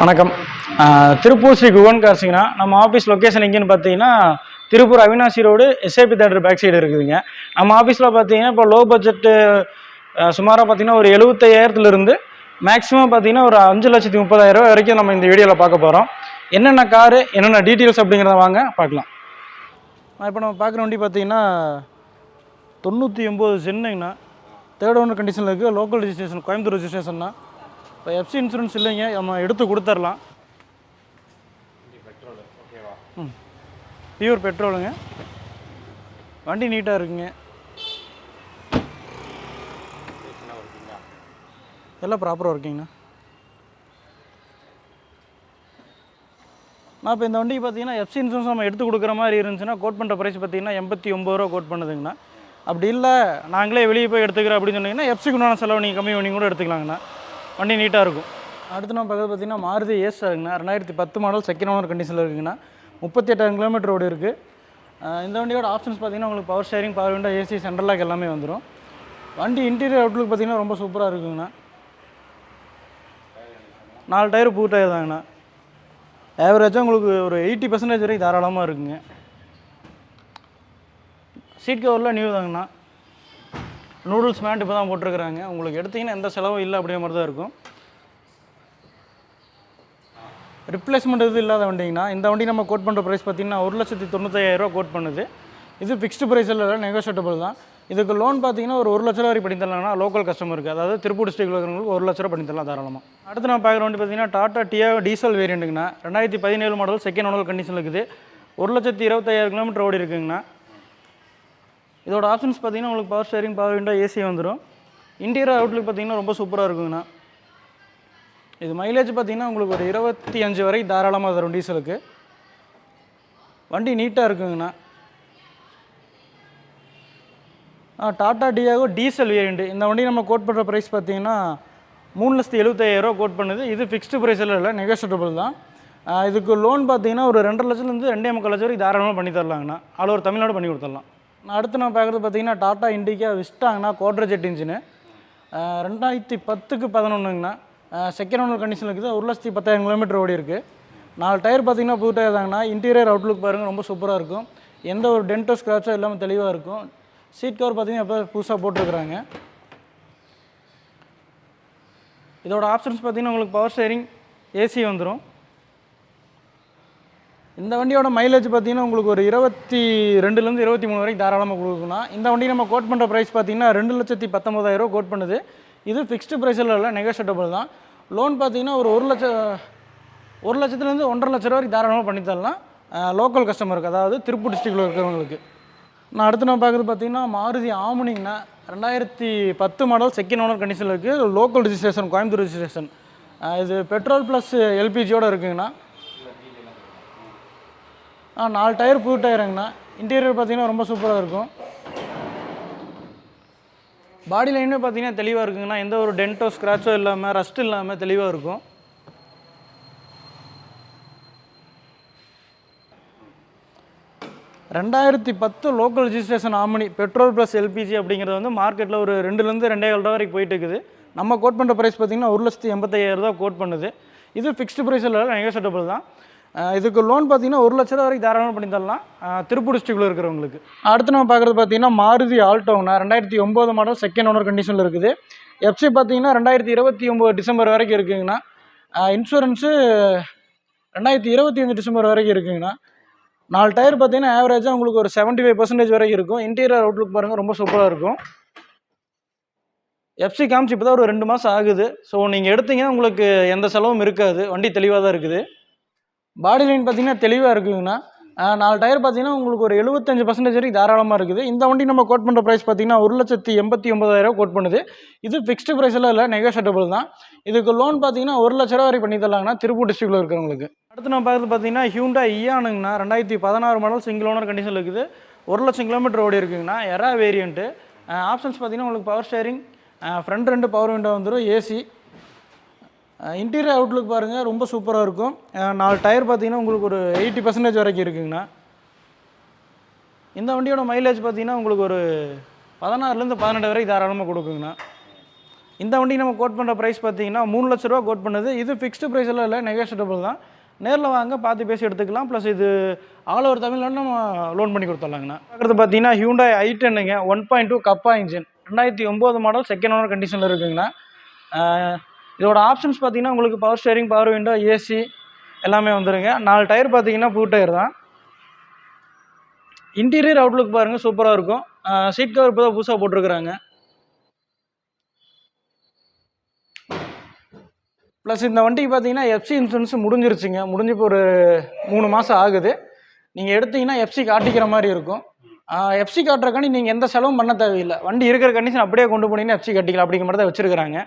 வணக்கம். திருப்பூர் ஸ்ரீ குகன் காசிங்கண்ணா. நம்ம office location எங்கேன்னு பார்த்தீங்கன்னா Tiruppur Avinashi road SIP theatre back side இருக்குதுங்க. நம்ம ஆஃபீஸில் பார்த்தீங்கன்னா இப்போ லோ பட்ஜெட்டு சுமாராக பார்த்தீங்கன்னா ஒரு எழுபத்தையாயிரத்துலேருந்து மேக்ஸிமம் பார்த்தீங்கன்னா ஒரு அஞ்சு லட்சத்தி முப்பதாயிரம் வரைக்கும் நம்ம இந்த வீடியோவில் பார்க்க போகிறோம் என்னென்ன காரு என்னென்ன டீட்டெயில்ஸ் அப்படிங்கிறத வாங்க பார்க்கலாம். இப்போ நம்ம பார்க்குற வண்டி பார்த்தீங்கன்னா தொண்ணூற்றி ஒம்பது சென்னைங்கண்ணா. தேர்ட் ஓனர் கண்டிஷனில் இருக்குது லோக்கல் ரிஜிஸ்ட்ரேஷன் கோயம்புத்தூர் ரிஜிஸ்ட்ரேஷன்னா இப்போ எஃப்சி இன்சூரன்ஸ் இல்லைங்க நம்ம எடுத்து கொடுத்துர்லாம். பெட்ரோல் ஓகேவா ம். பியூர் பெட்ரோலுங்க வண்டி நீட்டாக இருக்குங்க. எல்லாம் ப்ராப்பராக இருக்குங்கண்ணா நான் இப்போ இந்த வண்டிக்கு பார்த்தீங்கன்னா எஃப்சி இன்சூரன்ஸ் நம்ம எடுத்து கொடுக்குற மாதிரி இருந்துச்சுன்னா கோட் பண்ணுற ப்ரைஸ் பார்த்தீங்கன்னா எண்பத்தி ஒம்பது ரூபா கோட் பண்ணுதுங்கண்ணா. அப்படி இல்லை நாங்களே வெளியே போய் எடுத்துக்கிறோம் அப்படின்னு சொன்னீங்கன்னா எஃப்சிக்கு உண்டான செலவு நீங்கள் கம்மி பண்ணி கூட எடுத்துக்கலாங்கண்ணா. வண்டி நீட்டாக இருக்கும். அடுத்து நம்ம பக்கத்தில் பார்த்தீங்கன்னா மாருதி ஏஸ் இருக்குங்கண்ணா ரெண்டாயிரத்தி பத்து மாடல் செகண்ட் ஓனர் கண்டிஷனில் இருக்குங்கண்ணா முப்பத்தி எட்டாயிரம் கிலோமீட்டர் ரோடு இருக்குது இந்த வண்டியோட ஆப்ஷன்ஸ் பார்த்தீங்கன்னா உங்களுக்கு power steering power window AC central lock எல்லாமே வந்துடும் வண்டி இன்டீரியர் அவுட்லுக் பார்த்தீங்கன்னா ரொம்ப சூப்பராக இருக்குங்கண்ணா நாலு டயர் பூ டயர் தாங்கண்ணா ஆவரேஜாக உங்களுக்கு ஒரு எயிட்டி பர்சன்டேஜ் வரைக்கும் தாராளமாக இருக்குங்க. சீட் கவர்லாம் நியூ தாங்கண்ணா நூடுல்ஸ் மேண்ட் இப்போ தான் போட்டிருக்கிறாங்க. உங்களுக்கு எடுத்தீங்கன்னா எந்த செலவும் இல்லை அப்படிங்கிற மாதிரி தான் இருக்கும். ரிப்ளேஸ்மெண்ட் எதுவும் இல்லாத வண்டிங்கண்ணா. இந்த வண்டி நம்ம கோட் பண்ணுற ப்ரைஸ் பார்த்தீங்கன்னா ஒரு லட்சத்தி தொண்ணூத்தாயிரரூவா கோட் பண்ணுது. இது ஃபிக்ஸ்டு ப்ரைஸ் இல்லை நெகோஷியபிள் தான். இதுக்கு லோன் பார்த்தீங்கன்னா ஒரு ஒரு லட்ச ரூபா வரை பண்ணி தரலாம்னா லோக்கல் கஸ்டமருக்கு அதாவது திருப்பூர் டிஸ்ட்ரிக்டில் இருக்கிறவங்களுக்கு ஒரு லட்ச ரூபா பண்ணி தரலாம் தாராளமாக அடுத்து நான் பார்க்குற வண்டி பார்த்தீங்கன்னா டாட்டா டியோ டீசல் வேரியண்ட்டுங்கண்ணா ரெண்டாயிரத்தி பதினேழு மாடல் செகண்ட் மாடல் கண்டிஷன் இருக்குது. ஒரு லட்சத்தி இருபத்தாயிரம் கிலோமீட்டர் ஓடி இருக்குங்கண்ணா இதோட ஆப்ஷன்ஸ் பார்த்தீங்கன்னா உங்களுக்கு power steering power window AC வந்துடும் இன்டீரியர் அவுட்லுக் பார்த்தீங்கன்னா ரொம்ப சூப்பராக இருக்குங்கண்ணா. இது மைலேஜ் பார்த்தீங்கன்னா உங்களுக்கு ஒரு இருபத்தி அஞ்சு வரை தாராளமாக தரும் டீசலுக்கு வண்டி நீட்டாக இருக்குங்கண்ணா. ஆ டாட்டா டியாகோ டீசல் வேரியண்ட் இந்த வண்டி நம்ம கோட் பண்ணுற ப்ரைஸ் பார்த்தீங்கன்னா மூணு லட்சத்து எழுபத்தாயிரரூவா கோட் பண்ணுது. இது ஃபிக்ஸ்டு ப்ரைஸில் இல்லை நெகோஷியபிள் தான். இதுக்கு லோன் பார்த்தீங்கன்னா ஒரு ரெண்டரை லட்சத்துலேருந்து ரெண்டே முக்கால் லட்சம் வரைக்கும் தாராளமாக பண்ணி தரலாங்கண்ணா. ஆல் ஒரு தமிழ்நாடு பண்ணி கொடுத்துடலாம். அடுத்து நான் பார்க்குறது பார்த்தீங்கன்னா டாட்டா இண்டிகா விஸ்டாங்கண்ணா கோட்ரஜெட் இன்ஜினு. ரெண்டாயிரத்தி பத்துக்கு பதினொன்றுங்கண்ணா செகண்ட் ஓனர் கண்டிஷனில் இருக்குது. ஒரு லட்சத்தி பத்தாயிரம் கிலோமீட்டர் ஓடி இருக்குது நாலு டயர் பார்த்தீங்கன்னா புது டயர் தாங்கண்ணா. இன்டீரியர் அவுட்லுக் பாருங்கள் ரொம்ப சூப்பராக இருக்கும். எந்த ஒரு டென்டோ ஸ்க்ராச்சோ இல்லாமல் தெளிவாக இருக்கும். சீட் கவர் பார்த்தீங்கன்னா இப்போ புதுசாக போட்டிருக்கிறாங்க. இதோட ஆப்ஷன்ஸ் பார்த்தீங்கன்னா உங்களுக்கு பவர் ஸ்டேரிங் ஏசி வந்துடும் இந்த வண்டியோட மைலேஜ் பார்த்தீங்கன்னா உங்களுக்கு ஒரு இருபத்தி ரெண்டுலேருந்து இருபத்தி மூணு வரைக்கும் தாராளமாக கொடுக்கணும் இந்த வண்டி நம்ம கோட் பண்ணுற ப்ரைஸ் பார்த்தீங்கன்னா ரெண்டு லட்சத்தி பத்தொம்பதாயிரம் கோட் பண்ணுது. இது ஃபிக்ஸ்டு ப்ரைஸில் இல்லை நெகோஷியபிள் தான். லோன் பார்த்தீங்கன்னா ஒரு ஒரு லட்சம் ஒரு லட்சத்துலேருந்து ஒன்றரை லட்ச ரூபா வரைக்கும் தாராளமாக பண்ணி தரலாம். லோக்கல் கஸ்டமருக்கு அதாவது திருப்பூர் டிஸ்ட்ரிக்டில் இருக்கிறவங்களுக்கு. நான் அடுத்து நான் பார்க்குறது பார்த்தீங்கன்னா மாருதி ஆமுனிங்கண்ணா ரெண்டாயிரத்தி பத்து மாடல் செகண்ட் ஓனர் கண்டிஷனில் இருக்குது லோக்கல் ரிஜிஸ்ட்ரேஷன் கோயம்புத்தூர் ரிஜிஸ்ட்ரேஷன் இது பெட்ரோல் ப்ளஸ் எல்பிஜியோடு இருக்குங்கண்ணா. ஆ நாலு டயர் புது டயருங்கண்ணா. இன்டீரியர் பார்த்தீங்கன்னா ரொம்ப சூப்பராக இருக்கும். பாடி லைனுமே பார்த்தீங்கன்னா தெளிவாக இருக்குங்கண்ணா. எந்த ஒரு டென்ட்டோ ஸ்க்ராச்சோ இல்லாமல் ரஸ்ட் இல்லாமல் தெளிவாக இருக்கும். ரெண்டாயிரத்தி பத்து லோக்கல் ரிஜிஸ்ட்ரேஷன் ஆமணி பெட்ரோல் ப்ளஸ் எல்பிஜி அப்படிங்கிறது வந்து மார்க்கெட்டில் ஒரு ரெண்டுலேருந்து ரெண்டே கால் ரூபா வரைக்கும் போயிட்டு இருக்குது. நம்ம கோட் பண்ணுற ப்ரைஸ் பார்த்தீங்கன்னா ஒரு லட்சத்தி எண்பத்தையாயிரம் ரூபா கோட் பண்ணுது. இது ஃபிக்ஸ்டு ப்ரைஸ் இல்லை தான். இதுக்கு லோன் பார்த்தீங்கன்னா ஒரு லட்ச ரூபா வரைக்கும் தாராளமாக பண்ணி தரலாம். திருப்பூர் டிஸ்ட்ரிக்டில் இருக்கிறவங்களுக்கு. அடுத்து நம்ம பார்க்குறது பார்த்தீங்கன்னா மாருதி ஆல்டோங்கண்ணா ரெண்டாயிரத்தி ஒம்பது மாடல் செகண்ட் ஓனர் கண்டிஷனில் இருக்குது. எஃப்சி பார்த்தீங்கன்னா ரெண்டாயிரத்தி இருபத்தி ஒம்பது டிசம்பர் வரைக்கும் இருக்குங்கண்ணா. இன்சூரன்ஸு ரெண்டாயிரத்தி இருபத்தி அஞ்சு டிசம்பர் வரைக்கும் இருக்குங்கண்ணா. நாலு டயர் பார்த்தீங்கன்னா ஆவரேஜாக உங்களுக்கு ஒரு செவன்ட்டி ஃபைவ் பர்சன்டேஜ் வரைக்கும் இருக்கும். இன்டீரியர் அவுட்லுக் பாருங்கள் ரொம்ப சூப்பராக இருக்கும். எஃப்சி காமிச்சு இப்போ தான் ஒரு ரெண்டு மாதம் ஆகுது. ஸோ நீங்கள் எடுத்தீங்கன்னா உங்களுக்கு எந்த செலவும் இருக்காது. வண்டி தெளிவாக தான் இருக்குது. பாடி லைன் பார்த்தீங்கன்னா தெளிவாக இருக்குங்கண்ணா நாலு டயர் பார்த்தீங்கன்னா உங்களுக்கு ஒரு எழுபத்தஞ்சு பர்சன்டேஜ் வரைக்கும் தாராளமாக இருக்குது. இந்த வண்டி நம்ம கோட் பண்ணுற ப்ரைஸ் பார்த்தீங்கன்னா ஒரு லட்சத்தி எண்பத்தி ஒன்பதாயிரம் கோட் பண்ணுது. இது ஃபிக்ஸ்டு ப்ரைஸில் இல்லை நெகோஷியபிள் தான். இதுக்கு லோன் பார்த்தீங்கன்னா ஒரு லட்ச ரூபா வரை பண்ணி தரலாங்கண்ணா திருப்பூர் டிஸ்ட்ரிக்டில் இருக்கிறவங்களுக்கு. அடுத்து நம்ம பார்க்குறது பார்த்தீங்கன்னா ஹியூண்டா இயானுங்கண்ணா ரெண்டாயிரத்தி பதினாறு மாடல் சிங்கிள் ஓனர் கண்டிஷனில் இருக்குது. ஒரு லட்சம் கிலோமீட்டர் ஓடி இருக்குங்கண்ணா. எரா வேரியண்ட்டு ஆப்ஷன்ஸ் பார்த்தீங்கன்னா உங்களுக்கு பவர் ஸ்டேரிங் ஃப்ரண்ட் ரெண்டு பவர் விண்டோ வந்துடும் ஏசி இன்டீரியர் அவுட்லுக் பாருங்கள் ரொம்ப சூப்பராக இருக்கும். நாலு டயர் பார்த்தீங்கன்னா உங்களுக்கு ஒரு எயிட்டி பர்சன்டேஜ் வரைக்கும் இருக்குங்கண்ணா. இந்த வண்டியோட மைலேஜ் பார்த்தீங்கன்னா உங்களுக்கு ஒரு பதினாறுலேருந்து பதினெட்டு வரைக்கும் தாராளமாக கொடுக்குங்கண்ணா. இந்த வண்டி நம்ம கோட் பண்ணுற ப்ரைஸ் பார்த்தீங்கன்னா மூணு லட்ச ரூபா கோட் பண்ணுது. இது ஃபிக்ஸ்டு ப்ரைஸில் இல்லை நெகோஷியபிள் தான். நேரில் வாங்க பார்த்து பேசி எடுத்துக்கலாம். ப்ளஸ் இது ஆல் ஓவர் தமிழ்நாடு நம்ம லோன் பண்ணி கொடுத்துடலாங்கண்ணா. பார்க்குறது பார்த்தீங்கன்னா ஹியூண்டாய் ஐ டென்னுங்க one point two kappa engine ரெண்டாயிரத்தி ஒம்பது மாடல் செகண்ட் ஓனர் கண்டிஷனில் இருக்குங்கண்ணா. இதோட ஆப்ஷன்ஸ் பார்த்தீங்கன்னா உங்களுக்கு power steering power window AC எல்லாமே வந்துருங்க. நாலு டயர் பார்த்தீங்கன்னா புது டயர் தான். இன்டீரியர் அவுட்லுக் பாருங்கள் சூப்பராக இருக்கும். சீட் கவர் இப்போ தான் புதுசாக போட்டிருக்கிறாங்க. ப்ளஸ் இந்த வண்டிக்கு பார்த்தீங்கன்னா எஃப்சி இன்சூரன்ஸ் முடிஞ்சிருச்சுங்க. முடிஞ்சு இப்போ ஒரு மூணு மாதம் ஆகுது. நீங்கள் எடுத்தீங்கன்னா எஃப்சி காட்டிக்கிற மாதிரி இருக்கும். எஃப்சி காட்டுறக்காண்டி நீங்கள் எந்த செலவும் பண்ண தேவையில்லை. வண்டி இருக்கிற கண்டிஷன் அப்படியே கொண்டு போனீங்கன்னா எஃப்சி கட்டிக்கலாம். அப்படிங்கிற மாதிரி தான் வச்சுருக்கிறாங்க.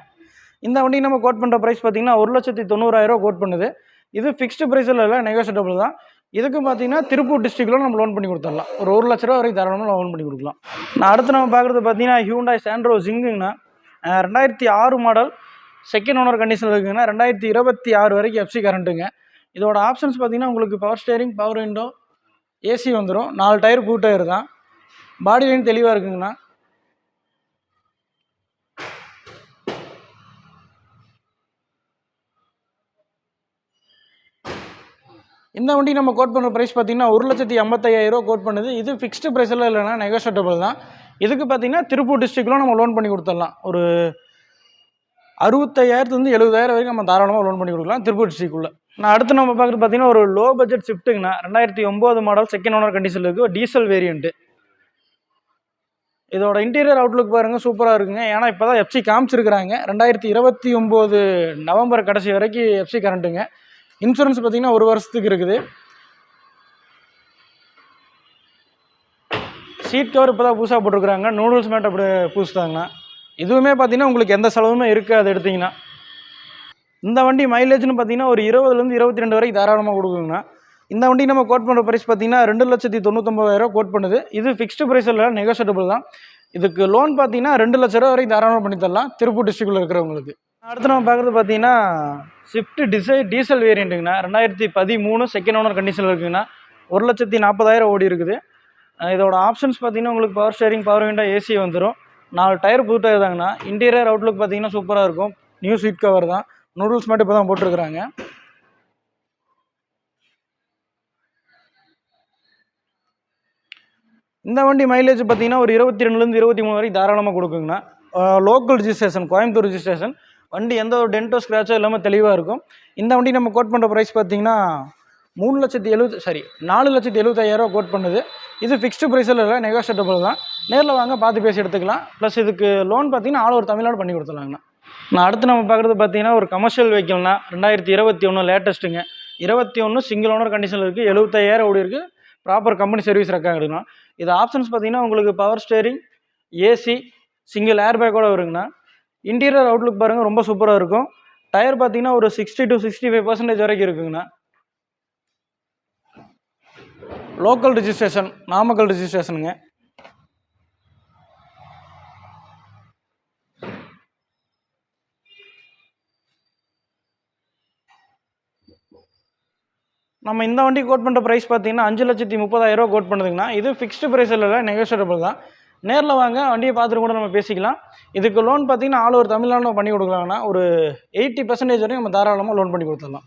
இந்த வண்டிக்கு நம்ம கோட் பண்ணுற ப்ரைஸ் பார்த்தீங்கன்னா ஒரு லட்சத்தி தொண்ணூறாயிரம் கோட் பண்ணுது. இது ஃபிக்ஸ்டு ப்ரைஸில் இல்லை நெகோசியபிள் தான். இதுக்கு பார்த்தீங்கன்னா திருப்பூர் டிஸ்ட்ரிக்டில் நம்ம லோன் பண்ணி கொடுத்துடலாம். ஒரு ஒரு லட்ச ரூபா வரைக்கும் தரணும் லோன் பண்ணி கொடுக்கலாம். நான் அடுத்து நம்ம பார்க்குறது பார்த்தீங்கன்னா ஹியூண்டாய் சாண்ட்ரோ ஜிங்குங்கண்ணா ரெண்டாயிரத்தி ஆறு மாடல் செகண்ட் ஓனர் கண்டிஷனில் இருக்குங்கன்னா ரெண்டாயிரத்தி இருபத்தி ஆறு வரைக்கும் எஃப்சி கரண்ட்டுங்க இதோட ஆப்ஷன்ஸ் பார்த்தீங்கன்னா உங்களுக்கு power steering power window AC வந்துடும் நாலு டயர் பூ டயர் தான். பாடி லைன் தெளிவாக இருக்குங்கண்ணா. இந்த வண்டி நம்ம கோட் பண்ணுற ப்ரைஸ் பார்த்தீங்கன்னா ஒரு லட்சத்தி ஐம்பத்தையாயிரம் ரூபா கோட் பண்ணுது. இது ஃபிக்ஸ்டு ப்ரைஸில் இல்லைனா நெகோஷியபிள் தான். இதுக்கு பார்த்தீங்கன்னா திருப்பூர் டிஸ்ட்ரிக்டில் நம்ம லோன் பண்ணி கொடுத்துடலாம். ஒரு அறுபத்தையாயிரத்துலேருந்து எழுபதாயிரம் வரைக்கும் நம்ம தாராளமாக லோன் பண்ணி கொடுக்கலாம் திருப்பூர் டிஸ்ட்ரிக்குள்ளே நான் அடுத்து நம்ம பார்க்குறது பார்த்தீங்கன்னா ஒரு லோ பட்ஜெட் ஷிஃப்ட்டுங்கண்ணா ரெண்டாயிரத்தி ஒம்பது மாடல் செகண்ட் ஓனர் கண்டிஷனில் இருக்குது டீசல் வேரியண்ட்டு இதோட இன்டீரியர் அவுட்லுக் பாருங்கள் சூப்பராக இருக்குங்க. ஏன்னா இப்போ தான் எஃப்சி காமிச்சிருக்கிறாங்க. ரெண்டாயிரத்தி இருபத்தி ஒம்பது நவம்பர் கடைசி வரைக்கும் எஃப்சி கரண்ட்டுங்க இன்சூரன்ஸ் பார்த்தீங்கன்னா ஒரு வருஷத்துக்கு இருக்குது. சீட் கவர் இப்போ தான் புதுசாக போட்டிருக்கிறாங்க. நூடுல்ஸ் மேட் அப்படி புதுசுதாங்கண்ணா. இதுவுமே பார்த்தீங்கன்னா உங்களுக்கு எந்த செலவுமே இருக்காது எடுத்தீங்கன்னா. இந்த வண்டி மைலேஜ்னு பார்த்தீங்கன்னா ஒரு இருபதுலேருந்து இருபத்தி ரெண்டு வரைக்கும் தாராளமாக கொடுக்குங்கண்ணா. இந்த வண்டி நம்ம கோட் பண்ணுற ப்ரைஸ் பார்த்தீங்கன்னா ரெண்டு லட்சத்தி தொண்ணூத்தொம்பதாயிரம் கோட் பண்ணுது. இது ஃபிக்ஸ்டு ப்ரைஸ் இல்லை நெகோஷியபிள் தான். இதுக்கு லோன் பார்த்தீங்கன்னா ரெண்டு லட்ச ரூபா வரைக்கும் தாராளமாக பண்ணி தரலாம் திருப்பூர் டிஸ்ட்ரிக்டில் இருக்கிறவங்களுக்கு. அடுத்து நம்ம பார்க்குறது பார்த்தீங்கன்னா ஸ்விஃப்ட் டிசை டீசல் வேரியண்ட்டுங்கண்ணா ரெண்டாயிரத்தி பதிமூணு செகண்ட் ஓனர் கண்டிஷனில் இருக்குங்கண்ணா ஒரு லட்சத்தி நாற்பதாயிரம் ஓடி இருக்குது. இதோட ஆப்ஷன்ஸ் பார்த்தீங்கன்னா உங்களுக்கு power steering power window AC வந்துடும் நாலு டயர் புது டயர் தாங்கண்ணா. இன்டீரியர் அவுட்லுக் பார்த்தீங்கன்னா சூப்பராக இருக்கும். நியூ சீட் கவர் தான். நூடுல்ஸ் மட்டும் இப்போ தான் போட்டிருக்கிறாங்க. இந்த வண்டி மைலேஜ் பார்த்தீங்கன்னா ஒரு இருபத்தி ரெண்டுலேருந்து இருபத்தி மூணு வரைக்கும் தாராளமாக கொடுக்குங்கண்ணா. லோக்கல் ரிஜிஸ்ட்ரேஷன் கோயம்புத்தூர் ரிஜிஸ்ட்ரேஷன் வண்டி எந்த ஒரு டென்ட்டோ ஸ்க்ராச்சோ இல்லாமல் தெளிவாக இருக்கும். இந்த வண்டி நம்ம கோட் பண்ணுற ப்ரைஸ் பார்த்தீங்கன்னா மூணு லட்சத்தி எழுபது சாரி நாலு லட்சத்தி எழுபத்தாயிரரூவா கோட் பண்ணுது. இது ஃபிக்ஸ்டு ப்ரைஸில் இல்லை நெகோஷியபிள் தான். நேரில் வாங்க பார்த்து பேசி எடுத்துக்கலாம். ப்ளஸ் இதுக்கு லோன் பார்த்தீங்கன்னா ஆள் ஒரு தமிழ்நாடு பண்ணி கொடுத்துலாங்கண்ணா நான் அடுத்து நம்ம பார்க்குறது பார்த்தீங்கன்னா ஒரு கமர்ஷியல் வெஹிக்கிள்னா ரெண்டாயிரத்தி இருபத்தி ஒன்று லேட்டஸ்ட்டுங்க இருபத்தி ஒன்று சிங்கிள் ஓனர் கண்டிஷனில் இருக்குது எழுபத்தாயிரம் ஓடி இருக்குது ப்ராப்பர் கம்பெனி சர்வீஸ் ரெக்காக எடுக்கணும் இது ஆப்ஷன்ஸ் பார்த்தீங்கன்னா உங்களுக்கு power steering AC single air பேக்கோட வருங்கண்ணா. இன்டீரியர் அவுட்லுக் பாருங்கள் ரொம்ப சூப்பராக இருக்கும். டயர் பார்த்தீங்கன்னா ஒரு sixty to sixty five percentage வரைக்கும் இருக்குங்கண்ணா லோக்கல் ரிஜிஸ்ட்ரேஷன் நாமக்கல் ரிஜிஸ்ட்ரேஷனுங்க நம்ம இந்த வண்டி கோட் பண்ணுற ப்ரைஸ் பார்த்தீங்கன்னா அஞ்சு லட்சத்தி முப்பதாயிரரூவா கோட் பண்ணுதுங்கண்ணா இது ஃபிக்ஸ்டு ப்ரைஸ் இல்லை நெகோஷியபிள் தான். நேரில் வாங்க வண்டியை பார்த்துட்டு கூட நம்ம பேசிக்கலாம். இதுக்கு லோன் பார்த்தீங்கன்னா ஆல் ஓவர் தமிழ்நாடு பண்ணி கொடுக்கலாங்கன்னா ஒரு எயிட்டி பர்சன்டேஜ் வரைக்கும் நம்ம தாராளமாக லோன் பண்ணி கொடுத்துடலாம்.